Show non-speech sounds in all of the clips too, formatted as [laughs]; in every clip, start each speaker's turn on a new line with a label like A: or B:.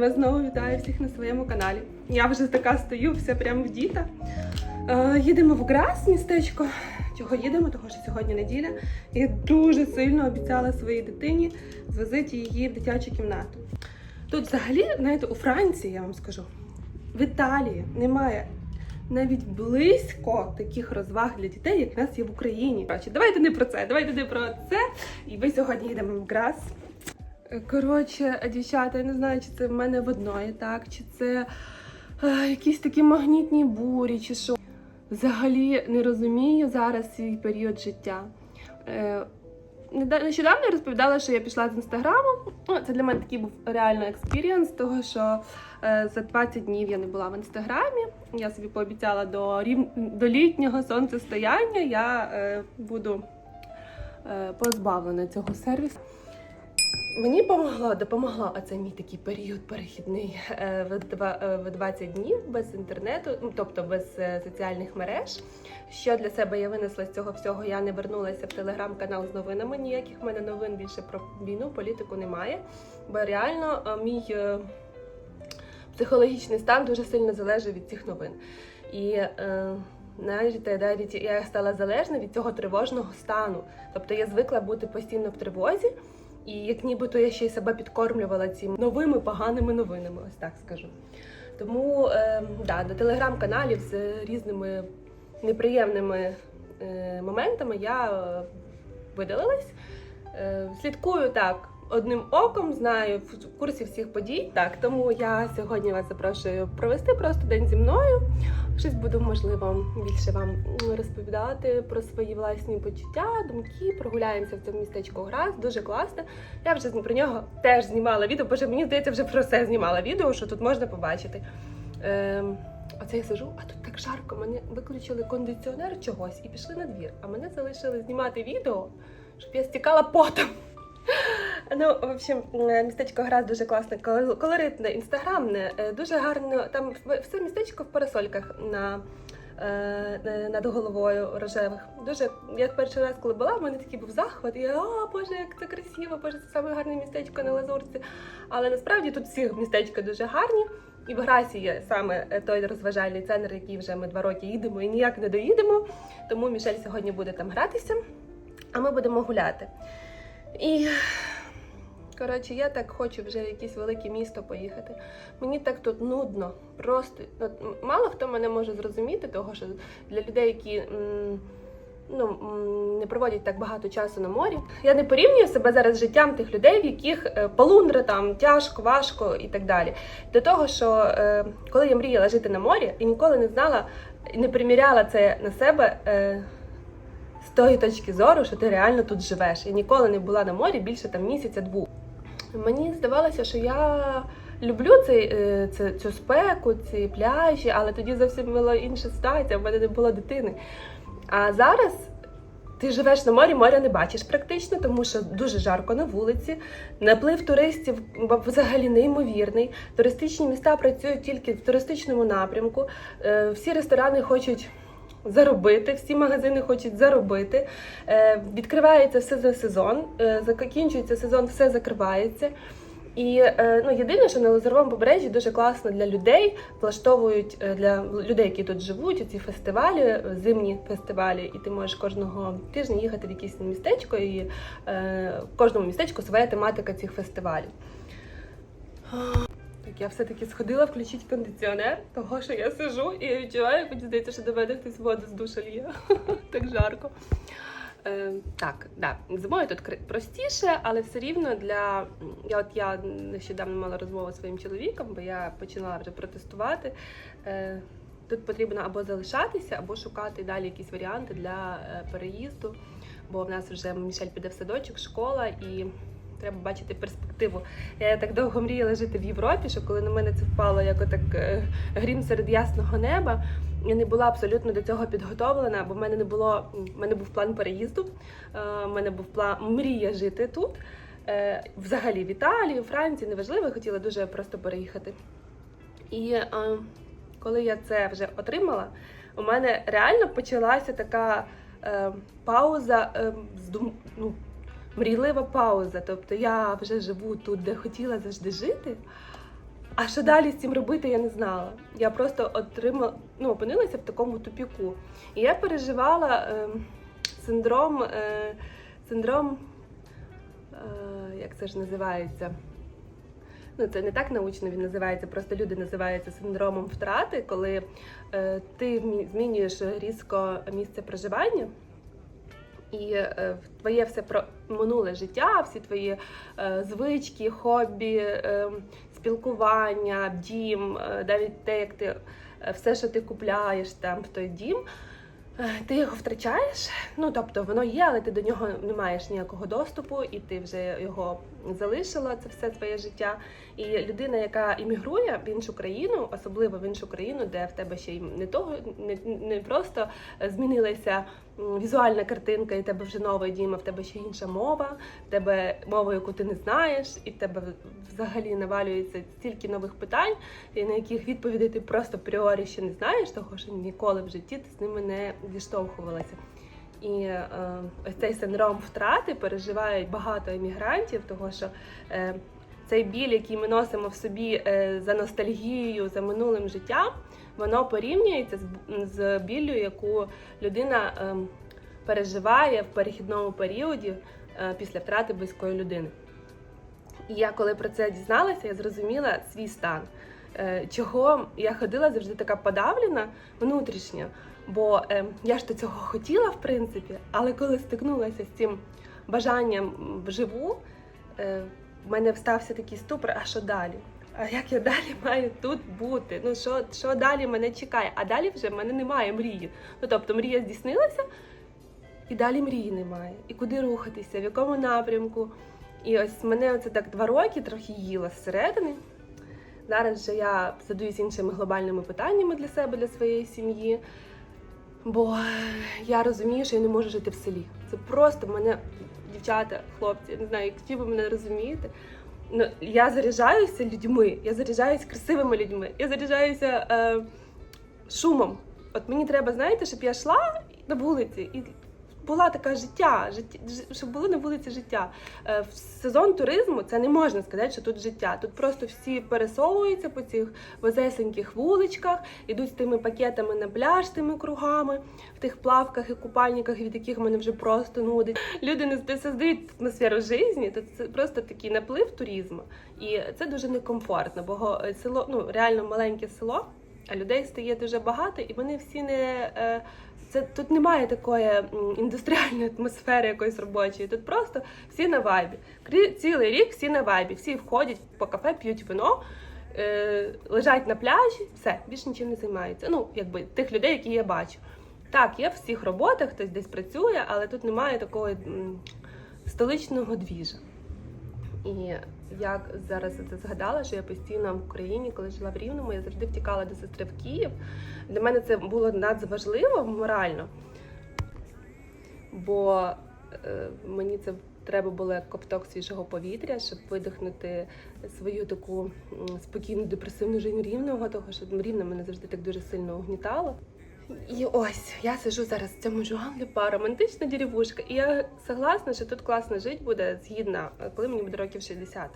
A: вас знову вітаю всіх на своєму каналі. Я вже така стою, вся прямо вдіта. Е, їдемо в Грас, містечко. Чого їдемо? Тому що сьогодні неділя. Я дуже сильно обіцяла своїй дитині звозити її в дитячу кімнату. Тут взагалі, знаєте, у Франції, я вам скажу, в Італії немає навіть близько таких розваг для дітей, як в нас є в Україні. Давайте не про це, давайте не про це. І ми сьогодні їдемо в Грас. Коротше, дівчата, я не знаю, чи це в мене в одної, так, чи це е, якісь такі магнітні бурі, чи що. Взагалі не розумію зараз свій період життя. Е, Нещодавно я розповідала, що я пішла з інстаграму. Ну, це для мене такий був реально експірієнс, того що е, за 20 днів я не була в інстаграмі. Я собі пообіцяла до, рів... до літнього сонцестояння я буду позбавлена цього сервісу. Мені помогло, допомогло оцей мій такий період перехідний е, в два- е, в 20 днів без інтернету, ну, тобто без е, соціальних мереж. Що для себе я винесла з цього всього? Я не вернулася в телеграм-канал з новинами. Ніяких в мене новин більше про війну, політику немає. Бо реально мій психологічний стан дуже сильно залежить від цих новин. І навіть навіть я стала залежна від цього тривожного стану. Тобто я звикла бути постійно в тривозі. І як нібито я ще й себе підкормлювала цими новими поганими новинами, ось так скажу. Тому е, да, до телеграм-каналів з різними неприємними е, моментами я е, видалилась. Е, слідкую так одним оком, знаю в курсі всіх подій. Так, тому я сьогодні вас запрошую провести просто день зі мною. Щось буду, можливо, більше вам розповідати про свої власні почуття, думки. Прогуляємося в цьому містечку Грас, дуже класно. Я вже про нього теж знімала відео, бо мені здається, вже про все знімала відео, що тут можна побачити. Ем, оце я сижу, а тут так жарко. Мене виключили кондиціонер чогось і пішли на двір. А мене залишили знімати відео, щоб я стікала потом. Ну, в общем, е, містечко Грас дуже класне, кол- колоритне, інстаграмне, е, дуже гарно. Там все містечко в парасольках на, е, е, над головою рожевих. Дуже я перший раз, коли була, в мене такий був захват. І я, о, Боже, як це красиво, Боже, це саме гарне містечко на Лазурці. Але насправді тут всі містечка дуже гарні. І в Грасі є саме той розважальний центр, який вже ми два роки їдемо і ніяк не доїдемо. Тому Мішель сьогодні буде там гратися, а ми будемо гуляти. І коротше, я так хочу вже в якесь велике місто поїхати. Мені так тут нудно. Просто от, мало хто мене може зрозуміти, того що для людей, які. м, Ну, не проводять так багато часу на морі. Я не порівнюю себе зараз з життям тих людей, в яких е, полундра там тяжко, важко і так далі. До того, що е, коли я мріяла жити на морі і ніколи не знала, і не приміряла це на себе е, з тої точки зору, що ти реально тут живеш. Я ніколи не була на морі більше там місяця-двох. Мені здавалося, що я люблю цей, е, цю спеку, ці пляжі, але тоді зовсім була інша ситуація, в мене не було дитини. А зараз ти живеш на морі, моря не бачиш практично, тому що дуже жарко на вулиці. Наплив туристів взагалі неймовірний. Туристичні міста працюють тільки в туристичному напрямку. Е, Всі ресторани хочуть. Заробити, всі магазини хочуть заробити. Е, відкривається все за сезон, е, закінчується сезон, все закривається. І е, ну, єдине, що на Лазуровому побережжі дуже класно для людей влаштовують для людей, які тут живуть, ці фестивалі, зимні фестивалі, і ти можеш кожного тижня їхати в якесь містечко, і в кожному містечку своя тематика цих фестивалів. Так, я все-таки сходила включити кондиціонер, того що я сижу і я відчуваю, як мені здається, що до мене хтось воду з душа ліє. [laughs] так жарко. Е, так, да. зимою тут простіше, але все рівно для. Я от я нещодавно мала розмову зі своїм чоловіком, бо я починала вже протестувати. Е, тут потрібно або залишатися, або шукати далі якісь варіанти для е, переїзду. Бо в нас вже Мішель піде в садочок, школа і. Треба бачити перспективу. Я так довго мріяла жити в Європі, що коли на мене це впало як отак е, грім серед ясного неба, я не була абсолютно до цього підготовлена, бо в мене не було. В мене був план переїзду, е, в мене був план мрія жити тут. Е, Взагалі в Італії, Франції, неважливо, я хотіла дуже просто переїхати. І коли я це вже отримала, у мене реально почалася така пауза, е, з дум... ну, мрійлива пауза. Тобто я вже живу тут, де хотіла завжди жити. А що далі з цим робити, я не знала. Я просто отримала, ну, опинилася в такому тупіку. І я переживала е, синдром, е, синдром, е, як це ж називається? Ну, це не так научно він називається, просто люди називаються синдромом втрати, коли е, ти змінюєш різко місце проживання. І е, твоє все про минуле життя, всі твої е, звички, хобі, е, спілкування, дім, навіть те, як ти все, що ти купляєш там в той дім, ти його втрачаєш. Ну тобто воно є, але ти до нього не маєш ніякого доступу, і ти вже його залишила це все своє життя. І людина, яка іммігрує в іншу країну, особливо в іншу країну, де в тебе ще й не того не, не просто змінилася м, візуальна картинка, і тебе вже новий дім, а в тебе ще інша мова, в тебе мова, яку ти не знаєш, і в тебе взагалі навалюється стільки нових питань, і на яких відповідей ти просто апріорі ще не знаєш, того що ніколи в житті ти з ними не зіштовхувалася. І е, ось цей синдром втрати переживають багато емігрантів, того що е, цей біль, який ми носимо в собі е, за ностальгією, за минулим життям, воно порівнюється з, біллю, яку людина е, переживає в перехідному періоді е, після втрати близької людини. І я коли про це дізналася, я зрозуміла свій стан. Е, Чого я ходила завжди така подавлена внутрішньо, бо е, я ж до цього хотіла, в принципі, але коли стикнулася з цим бажанням вживу, в мене встався такий ступор, а що далі? А як я далі [laughs] маю тут бути? Ну що, що далі мене чекає? А далі вже в мене немає мрії. Ну тобто мрія здійснилася, і далі мрії немає. І куди рухатися, в якому напрямку. І ось мене оце так два роки трохи їла зсередини. Зараз же я задаюсь іншими глобальними питаннями для себе, для своєї сім'ї. Бо я розумію, що я не можу жити в селі. Це просто мене, дівчата, хлопці, не знаю, які ви мене розумієте. Ну, я заряджаюся людьми, я заряджаюся красивими людьми, я заряджаюся е, шумом. От мені треба, знаєте, щоб я йшла на вулиці і була така життя, життя щоб було на вулиці життя. Е, в сезон туризму це не можна сказати, що тут життя. Тут просто всі пересовуються по цих везесеньких вуличках, ідуть з тими пакетами на пляж, тими кругами, в тих плавках і купальниках, від яких мене вже просто нудить. Люди не создають атмосферу житті, то це просто такий наплив туризму. І це дуже некомфортно, бо село, ну реально маленьке село, людей стає дуже багато, і вони всі не. е, Це тут немає такої індустріальної атмосфери якоїсь робочої. Тут просто всі на вайбі. Цілий рік всі на вайбі. Всі входять по кафе, п'ють вино, е, лежать на пляжі, все, більше нічим не займаються. Ну, якби тих людей, які я бачу. Так, є в всіх роботах, хтось десь працює, але тут немає такого столичного двіжа. І як зараз це згадала, що я постійно в Україні, коли жила в Рівному, я завжди втікала до сестри в Київ. Для мене це було надзважливо морально, бо е, мені це треба було як ковток свіжого повітря, щоб видихнути свою таку спокійну депресивну жизнь рівного, того що рівне мене завжди так дуже сильно угнітало. І ось я сижу зараз в цьому Жуан-Лепа, романтична деревушка, і я согласна, що тут класно жити буде згідно, коли мені буде років 60,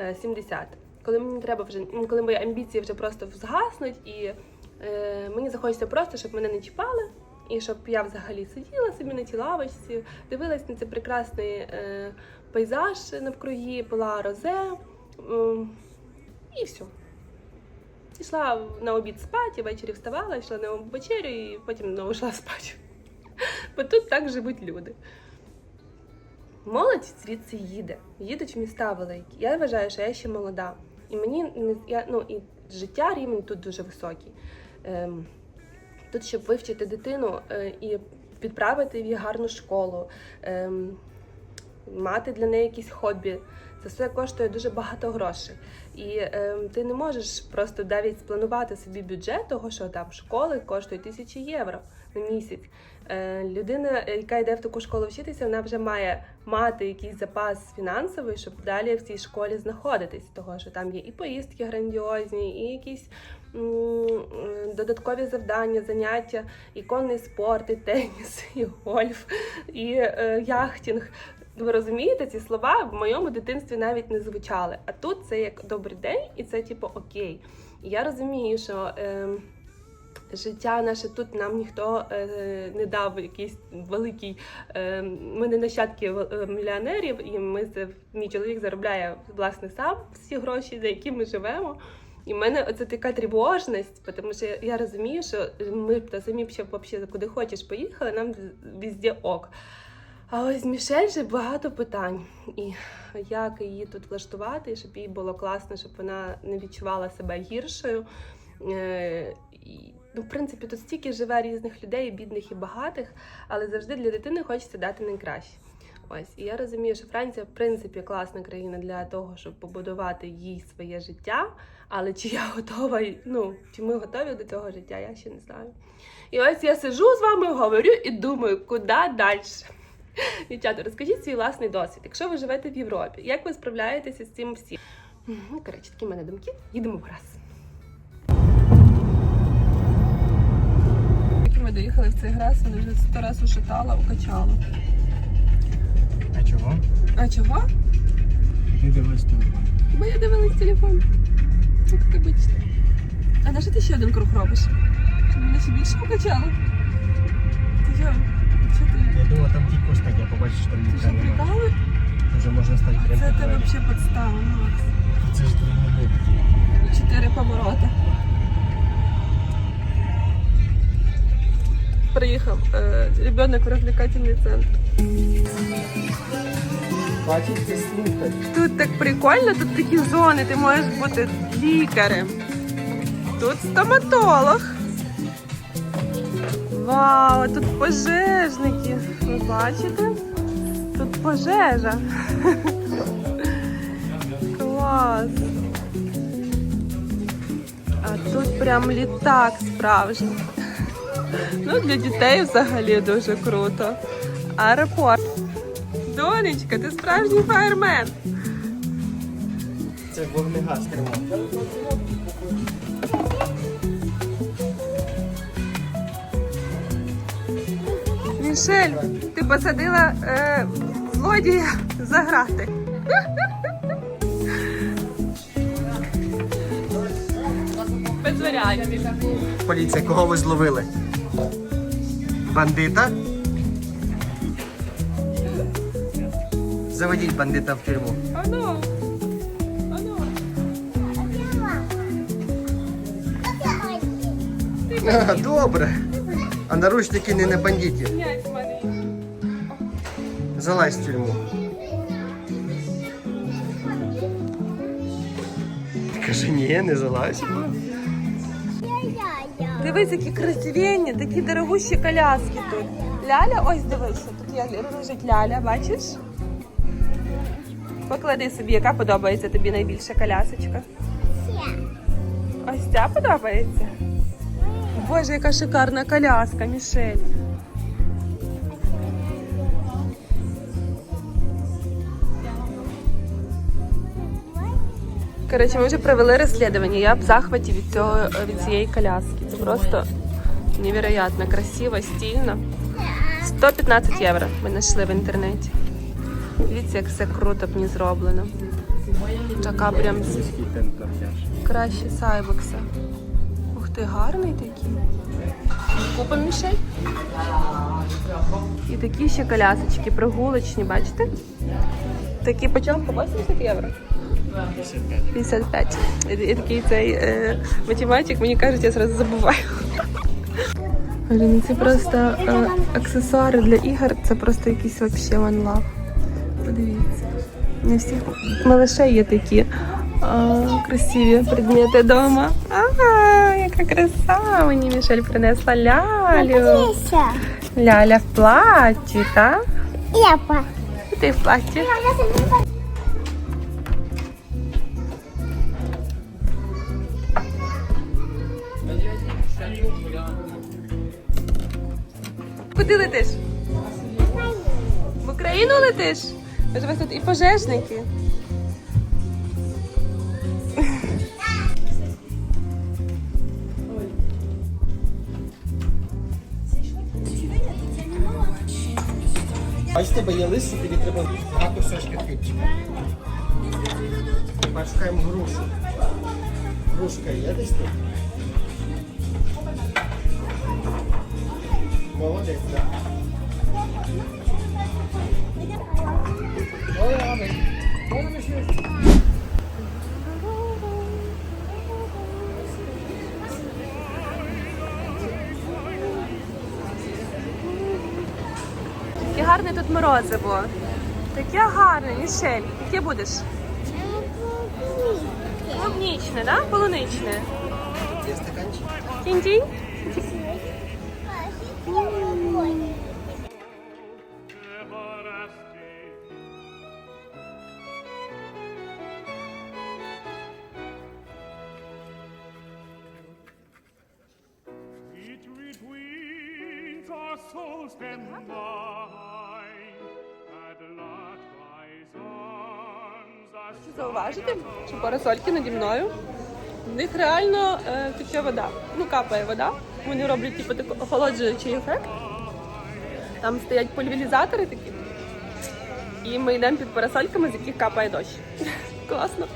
A: е, 70. Коли мені треба вже, ну, коли мої амбіції вже просто згаснуть, і е, мені захочеться просто, щоб мене не чіпали, і щоб я взагалі сиділа собі на тій лавочці, дивилась на цей прекрасний е, пейзаж навкруги, пила розе, м, і все. Йшла на обід спати, ввечері вставала, йшла на вечерю і потім знову йшла спати. [laughs] Бо тут так живуть люди. Молодь звідси їде, їдуть в міста великі. Я вважаю, що я ще молода. І мені я, ну, і життя рівень тут дуже високий. Ем, тут, щоб вивчити дитину е, і відправити в її гарну школу, ем, мати для неї якісь хобі. Це все коштує дуже багато грошей. І е, ти не можеш просто навіть спланувати собі бюджет, того що там школи коштують тисячі євро на місяць. Е, людина, яка йде в таку школу вчитися, вона вже має мати якийсь запас фінансовий, щоб далі в цій школі знаходитись. Того що там є і поїздки грандіозні, і якісь м, е, додаткові завдання, заняття, і конний спорт, і теніс, і гольф, і е, яхтинг. Ви розумієте, ці слова в моєму дитинстві навіть не звучали. А тут це як добрий день, і це типу окей. І я розумію, що. Е, Життя наше тут нам ніхто е, не дав якийсь великий. Е, ми не нащадки е, мільйонерів, і ми це мій чоловік заробляє власне сам всі гроші, за які ми живемо. І в мене оце така тривожність, тому що я розумію, що ми б та самі б ще куди хочеш поїхали, нам везде ок. А ось Мішель же багато питань. І як її тут влаштувати, щоб їй було класно, щоб вона не відчувала себе гіршою. Е, ну, в принципі, тут стільки живе різних людей, і бідних і багатих, але завжди для дитини хочеться дати найкраще. Ось, і я розумію, що Франція, в принципі, класна країна для того, щоб побудувати їй своє життя. Але чи я готова, ну, чи ми готові до цього життя, я ще не знаю. І ось я сижу з вами, говорю і думаю, куди далі. [laughs] Дівчата, розкажіть свій власний досвід. Якщо ви живете в Європі, як ви справляєтеся з цим всім? Ну, коротше, такі в мене думки. Їдемо в раз. Поки ми доїхали в цей грас, вони вже сто раз ушатала, укачала.
B: А чого?
A: А чого?
B: Не дивись телефон.
A: Бо я дивилась телефон. Як обично. А на що ти ще один круг робиш? Щоб мене ще більше укачало? Ти що?
B: Я думав, там тільки так, я побачив, що там
A: Ти що,
B: ніхто немає.
A: прикали?
B: Вже можна стати
A: Це
B: прямо.
A: ти взагалі підстава, Макс.
B: Це ж двойні губки.
A: Чотири повороти. Приїхав е, ребенок в розвлекательний центр. Тут так прикольно, тут такі зони, ти можеш бути лікарем. Тут стоматолог. Вау, тут пожежники. Ви бачите? Тут пожежа. [laughs] Клас. А тут прям літак справжній. Ну, для дітей взагалі дуже круто. Аеропорт. Донечка, ти справжній фаєрмен.
B: Це вогнегаз кермо.
A: Мішель, ти посадила е, злодія за грати. Без варіантів.
B: Поліція, кого ви зловили? Бандита? Заведіть бандита в тюрму.
A: Ану. Ану.
B: Добре. А наручники не на бандиті. Залазь в тюрму. Каже, ні, не залазь.
A: Дивись, які красивенні, такі дорогущі коляски тут. Ляля, ось дивися, тут є лежить ляля, бачиш? Поклади собі, яка подобається тобі найбільша колясочка. Ось ця подобається. Боже, яка шикарна коляска, Мішель. Коротше, ми вже провели розслідування. Я в захваті від цього від цієї коляски. Це просто невероятно красиво, стильно. 115 євро ми знайшли в інтернеті. Дивіться, як все круто в ній зроблено. Така прям краще сайбокса. Ти, гарний такий. Купимо Мішель. І такі ще колясочки, прогулочні, бачите? Такі по чому? По 80 євро. 55. І, такий цей е, математик, мені кажуть, я зразу забуваю. Блін, це просто е, аксесуари для ігор, це просто якийсь вообще love. Подивіться. Не всіх малишей є такі е, красиві предмети вдома. Ага, яка краса! Мені Мішель принесла лялю. Ляля в платі, так?
C: Епа.
A: Ти в платі. Куди летиш? В Україну летиш? Може, у вас тут і пожежники?
B: Бач, бо є лист, що тобі треба два все хлібчика. Тепер шукаємо грушу. Грушка є десь тут? Молодець, так. Ой, Ами. Ой, Ами,
A: гарне тут морозиво. Таке гарне, Мішель. Яке будеш? Клубнічне, да? Полуничне.
B: Є стаканчик?
A: Тінь-тінь?
C: Between our souls combine, at
A: Зауважити, що парасольки наді мною. В них реально е, тече вода. Ну, капає вода. Вони роблять типу такий охолоджуючий ефект. Там стоять пульверізатори такі. І ми йдемо під парасольками, з яких капає дощ. [laughs] Класно.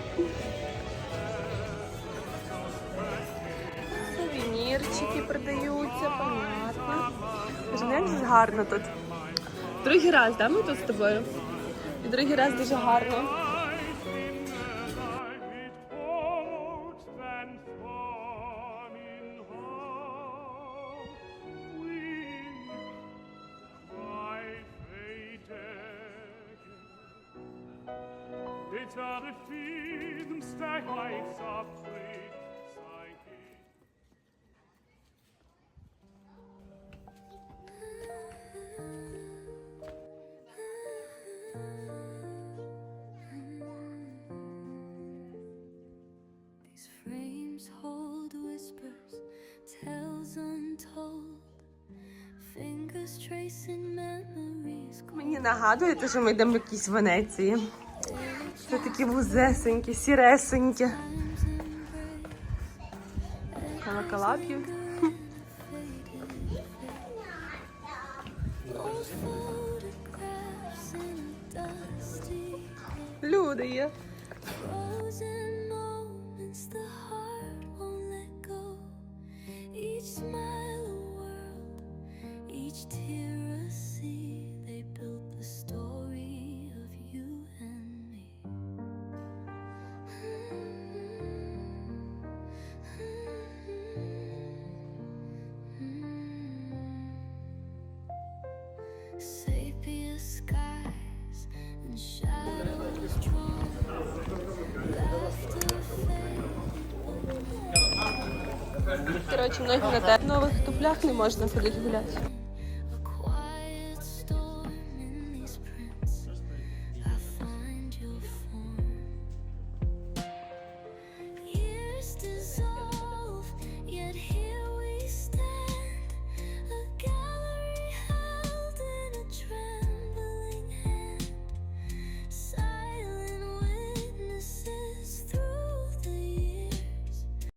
A: Сувенірчики продаються, понятно. Боже, ну як гарно тут. Другий раз, да, ми тут з тобою? І другий раз дуже гарно. Мені нагадуєте, що ми йдемо в якісь Венеції. Це такі вузесенькі, сіресенькі. Колокола п'ють.
D: Photographs in a dusty,
A: Люди є. Коротше, ноги на те. В нових туплях не можна ходити гуляти.